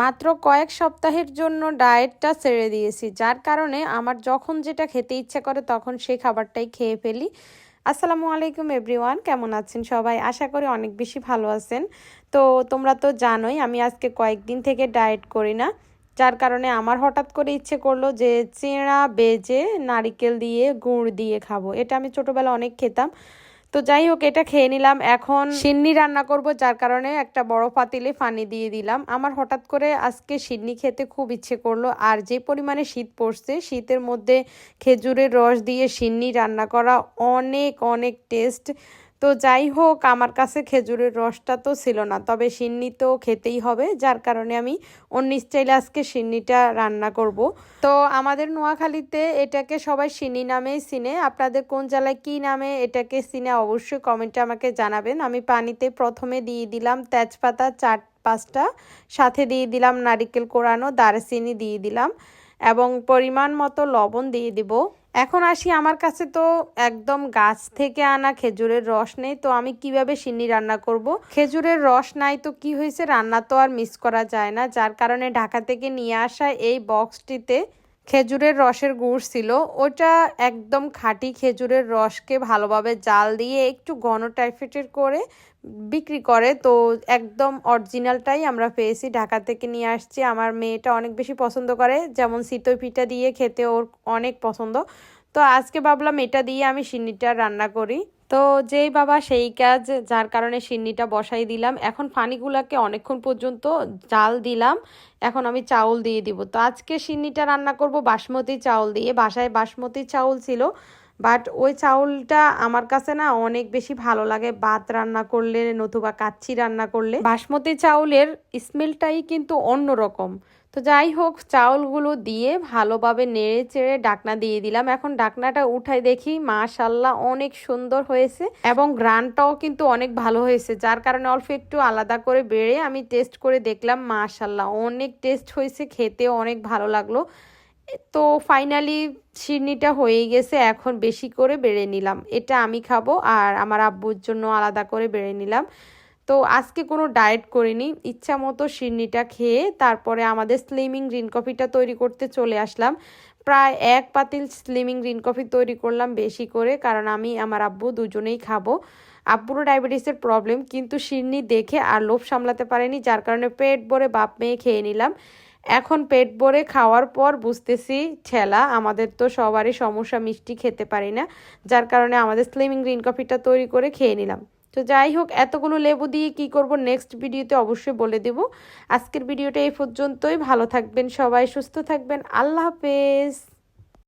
মাত্র কয়েক সপ্তাহের জন্য ডায়েটটা ছেড়ে দিয়েছি, যার কারণে আমার যখন যেটা খেতে ইচ্ছে করে তখন সেই খাবারটাই খেয়ে ফেলি। আসসালামু আলাইকুম এভরিওয়ান, কেমন আছেন সবাই? আশা করি অনেক বেশি ভালো আছেন। তো তোমরা তো জানোই, আমি আজকে কয়েকদিন থেকে ডায়েট করি না, যার কারণে আমার হঠাৎ করে ইচ্ছে করল যে চেঁড়া, বেজে নারিকেল দিয়ে গুড় দিয়ে খাব। এটা আমি ছোটোবেলা অনেক খেতাম। তো যাই হোক, এটা খেয়ে নিলাম। এখন সিন্নি রান্না করব, যার কারণে একটা বড় পাতিলে পানি দিয়ে দিলাম। আমার হঠাৎ করে আজকে সিন্নি খেতে খুব ইচ্ছে করল, আর যে পরিমাণে শীত পড়ছে, শীতের মধ্যে খেজুরের রস দিয়ে সিন্নি রান্না করা অনেক অনেক টেস্ট। তো যাই হোক, আমার কাছে খেজুরের রসটা তো ছিল না। তবে সিন্নি তো খেতেই হবে, যার কারণে আমি অন্য স্টাইলে আজকে সিন্নিটা রান্না করব। তো আমাদের নোয়াখালীতে এটাকে সবাই সিন্নি নামেই চিনে। আপনাদের কোন জেলায় কী নামে এটাকে চিনে অবশ্যই কমেন্টে আমাকে জানাবেন। আমি পানিতে প্রথমে দিয়ে দিলাম তেজপাতা চার পাঁচটা, সাথে দিয়ে দিলাম নারিকেল কোরানো, দারচিনি দিয়ে দিলাম, এবং পরিমাণ মতো লবণ দিয়ে দিব। এখন আসি আমার কাছে তো একদম গাছ থেকে আনা খেজুরের রস নেই, তো আমি কীভাবে সিন্নি রান্না করব। খেজুরের রস নাই তো কি হয়েছে রান্না তো আর মিস করা যায় না যার কারণে ঢাকা থেকে নিয়ে আসা এই বক্সটিতে খেজুরের রসের গুড় ছিল। ওটা একদম খাঁটি খেজুরের রসকে ভালোভাবে জাল দিয়ে একটু ঘন টাইফেটের করে বিক্রি করে। তো একদম অরিজিনালটাই আমরা পেয়েছি। ঢাকা থেকে নিয়ে আসছি। আমার মেয়েটা অনেক বেশি পছন্দ করে। যেমন শীতই পিঠা দিয়ে খেতে ওর অনেক পছন্দ। তো আজকে ভাবলাম এটা দিয়ে আমি সিন্নিটা রান্না করি। তো যেই বাবা সেই কাজ, যার কারণে সিন্নিটা বসাই দিলাম। এখন ফানিগুলাকে অনেকক্ষণ পর্যন্ত জাল দিলাম। এখন আমি চাউল দিয়ে দিব। তো আজকে সিন্নিটা রান্না করব বাসমতি চাউল দিয়ে। বাসায় বাসমতি চাউল ছিল। বাট ওই চাউলটা আমার কাছে না অনেক বেশি ভালো লাগে। ভাত রান্না করলে নতুবা কাচ্চি রান্না করলে বাসমতি চাউলের স্মেলটাই কিন্তু অন্যরকম। তো যাই হোক, চাউলগুলো দিয়ে ভালোভাবে নেড়ে চেড়ে ডাকনা দিয়ে দিলাম। এখন ডাকনাটা উঠাই দেখি, মাশাল্লাহ অনেক সুন্দর হয়েছে এবং গ্রানটাও কিন্তু অনেক ভালো হয়েছে। যার কারণে অল্প একটু আলাদা করে বেড়ে আমি টেস্ট করে দেখলাম, মাশাল্লাহ অনেক টেস্ট হয়েছে খেতেও অনেক ভালো লাগল। তো ফাইনালি সিন্নিটা হয়ে গেছে, এখন বেশি করে বেড়ে নিলাম। এটা আমি খাব আর আমার আব্বুর জন্য আলাদা করে বেড়ে নিলাম। তো আজকে কোনো ডায়েট করিনি, ইচ্ছা মতো সিন্নিটা খেয়ে তারপরে আমাদের স্লিমিং গ্রিন কফিটা তৈরি করতে চলে আসলাম। প্রায় এক পাতিল স্লিমিং গ্রিন কফি তৈরি করলাম বেশি করে, কারণ আমি, আমার আব্বু দুজনেই খাব। আব্বুরও ডায়াবেটিসের প্রবলেম কিন্তু সিন্নি দেখে আর লোভ সামলাতে পারেনি, যার কারণে পেট ভরে বাপ মেয়ে খেয়ে নিলাম। এখন পেট ভরে খাওয়ার পর বুঝতেছি, ছেলা, আমাদের তো সবারই সমস্যা, মিষ্টি খেতে পারি না। যার কারণে আমাদের স্লিমিং গ্রিন কফিটা তৈরি করে খেয়ে নিলাম। তো যাই হোক, এতগুলো লেবু দিয়ে কি করব নেক্সট ভিডিওতে অবশ্যই বলে দেব। আজকের ভিডিওটা এই পর্যন্তই। ভালো থাকবেন সবাই, সুস্থ থাকবেন। আল্লাহ হাফেজ।